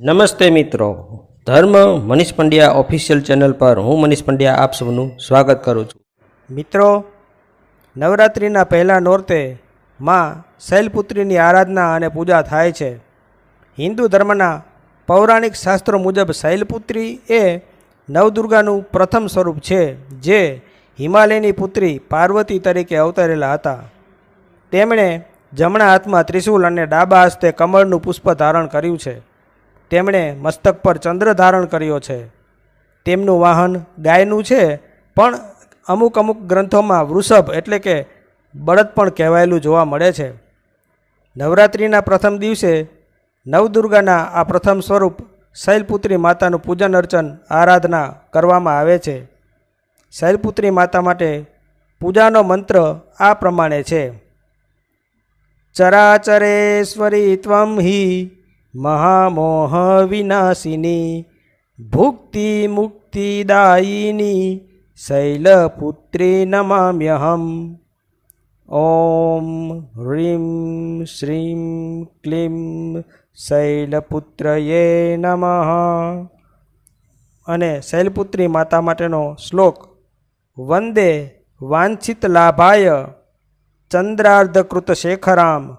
નમસ્તે મિત્રો. ધર્મ મનીષ પંડ્યા ઓફિશિયલ ચેનલ પર હું મનીષ પંડ્યા આપ સૌનું સ્વાગત કરું છું. મિત્રો, નવરાત્રિના પહેલા નોરતે માં શૈલપુત્રીની આરાધના અને પૂજા થાય છે. હિન્દુ ધર્મના પૌરાણિક શાસ્ત્રો મુજબ શૈલપુત્રી એ નવદુર્ગાનું પ્રથમ સ્વરૂપ છે, જે હિમાલયની પુત્રી પાર્વતી તરીકે અવતરેલા હતા. તેમણે જમણા હાથમાં ત્રિશૂલ અને ડાબા હસ્તે કમળનું પુષ્પ ધારણ કર્યું છે. તેમણે મસ્તક પર ચંદ્ર ધારણ કર્યો છે. તેમનું વાહન ગાયનું છે, પણ અમુક અમુક ગ્રંથોમાં વૃષભ એટલે કે બળદ પણ કહેવાયેલું જોવા મળે છે. નવરાત્રિના પ્રથમ દિવસે નવદુર્ગાના આ પ્રથમ સ્વરૂપ શૈલપુત્રી માતાનું પૂજન અર્ચન આરાધના કરવામાં આવે છે. શૈલપુત્રી માતા માટે પૂજાનો મંત્ર આ પ્રમાણે છે. ચરાચરેશ્વરી ત્વમ હિ મહામોહ વિનાશિની ભુક્તિ મુક્તિદાયિની શૈલપુત્રી નમામ્યહમ ઓમ હ્રીમ શ્રીમ ક્લીમ શૈલપુત્રયે નમઃ. અને શૈલપુત્રી માતા માટેનો શ્લોક, વંદે વાંછિત લાભાય ચંદ્રાર્ધકૃત શેખરામ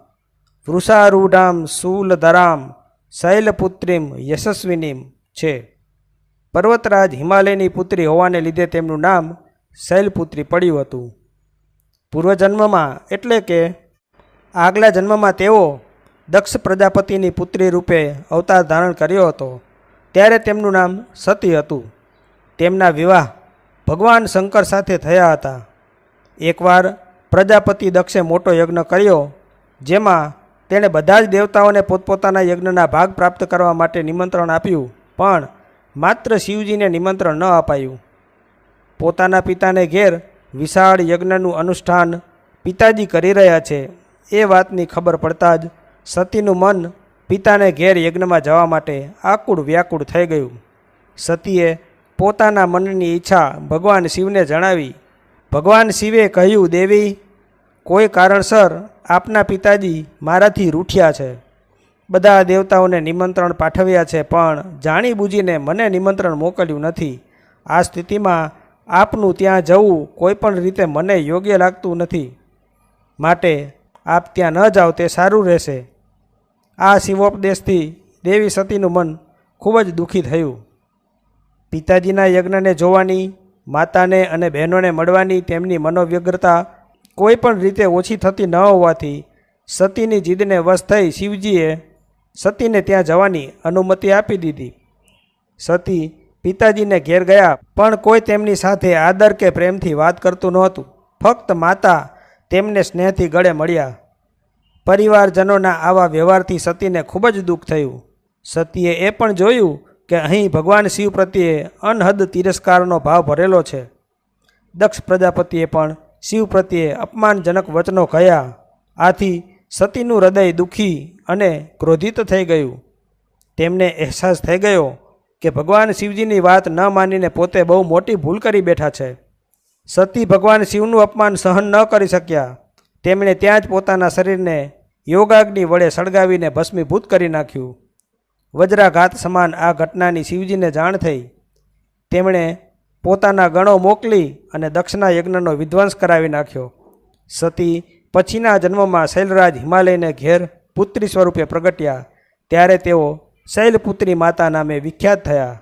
વૃષારૂઢામ શૂલધરામ શૈલપુત્રીમ યશસ્વિનીમ છે. પર્વતરાજ હિમાલયની પુત્રી હોવાને લીધે તેમનું નામ શૈલપુત્રી પડ્યું હતું. પૂર્વજન્મમાં એટલે કે આગલા જન્મમાં તેઓ દક્ષ પ્રજાપતિની પુત્રી રૂપે અવતાર ધારણ કર્યો હતો. ત્યારે તેમનું નામ સતી હતું. તેમના વિવાહ ભગવાન શંકર સાથે થયા હતા. એકવાર પ્રજાપતિ દક્ષે મોટો યજ્ઞ કર્યો, જેમાં તેણે બધા જ દેવતાઓને પોતપોતાના યજ્ઞના ભાગ પ્રાપ્ત કરવા માટે નિમંત્રણ આપ્યું, પણ માત્ર શિવજીને નિમંત્રણ ન અપાયું. પોતાના પિતાને ઘેર વિશાળ યજ્ઞનું અનુષ્ઠાન પિતાજી કરી રહ્યા છે, એ વાતની ખબર પડતા જ સતીનું મન પિતાને ઘેર યજ્ઞમાં જવા માટે આકુળ વ્યાકુળ થઈ ગયું. સતીએ પોતાના મનની ઈચ્છા ભગવાન શિવને જણાવી, ભગવાન શિવે કહ્યું, દેવી કોઈ કારણસર આપના પિતાજી મારાથી રૂઠ્યા છે. બધા દેવતાઓને નિમંત્રણ પાઠવ્યા છે, પણ જાણી બૂજીને મને નિમંત્રણ મોકલ્યું નથી. આ સ્થિતિમાં આપનું ત્યાં જવું કોઈ પણ રીતે મને યોગ્ય લાગતું નથી. માટે આપ ત્યાં ન જાઓ, તે સારું રહેશે. આ શિવોપદેશથી દેવી સતીનું મન ખૂબ જ દુઃખી થયું. પિતાજીના યજ્ઞને જોવાની, માતાને અને બહેનોને મળવાની તેમની મનોવ્યગ્રતા કોઈ પણ રીતે ઓછી થતી ન હોવાથી સતીની જીદને વશ થઈ શિવજીએ સતીને ત્યાં જવાની અનુમતિ આપી દીધી. સતી પિતાજીને ઘેર ગયા, પણ કોઈ તેમની સાથે આદર કે પ્રેમથી વાત કરતું નહોતું. ફક્ત માતા તેમને સ્નેહથી ગળે મળ્યા. પરિવારજનોના આવા વ્યવહારથી સતીને ખૂબ જ દુઃખ થયું. સતીએ એ પણ જોયું કે અહીં ભગવાન શિવ પ્રત્યે અનહદ તિરસ્કારનો ભાવ ભરેલો છે. દક્ષ પ્રજાપતિએ પણ શિવ પ્રત્યે અપમાનજનક વચનો કહ્યા. આથી સતીનું હૃદય દુઃખી અને ક્રોધિત થઈ ગયું. તેમને અહેસાસ થઈ ગયો કે ભગવાન શિવજીની વાત ન માનીને પોતે બહુ મોટી ભૂલ કરી બેઠા છે. સતી ભગવાન શિવનું અપમાન સહન ન કરી શક્યા. તેમણે ત્યાં જ પોતાના શરીરને યોગાગ્નિ વડે સળગાવીને ભસ્મીભૂત કરી નાખ્યું. વજ્રાઘાત સમાન આ ઘટનાની શિવજીને જાણ થઈ. તેમણે પોતાના ગણો મોકલી અને દક્ષના યજ્ઞનો વિધ્વંસ કરાવી નાખ્યો. સતી પછીના જન્મમાં શૈલરાજ હિમાલયને ઘેર પુત્રી સ્વરૂપે પ્રગટ્યા. ત્યારે તેઓ શૈલપુત્રી માતા નામે વિખ્યાત થયા.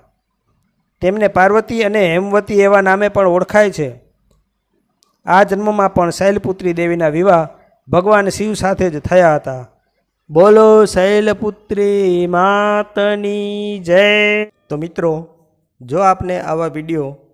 તેમને પાર્વતી અને હેમવતી એવા નામે પણ ઓળખાય છે. આ જન્મમાં પણ શૈલપુત્રી દેવીના વિવાહ ભગવાન શિવ સાથે જ થયા હતા. બોલો શૈલપુત્રી માતની જય. તો મિત્રો, જો આપને આવા વીડિયો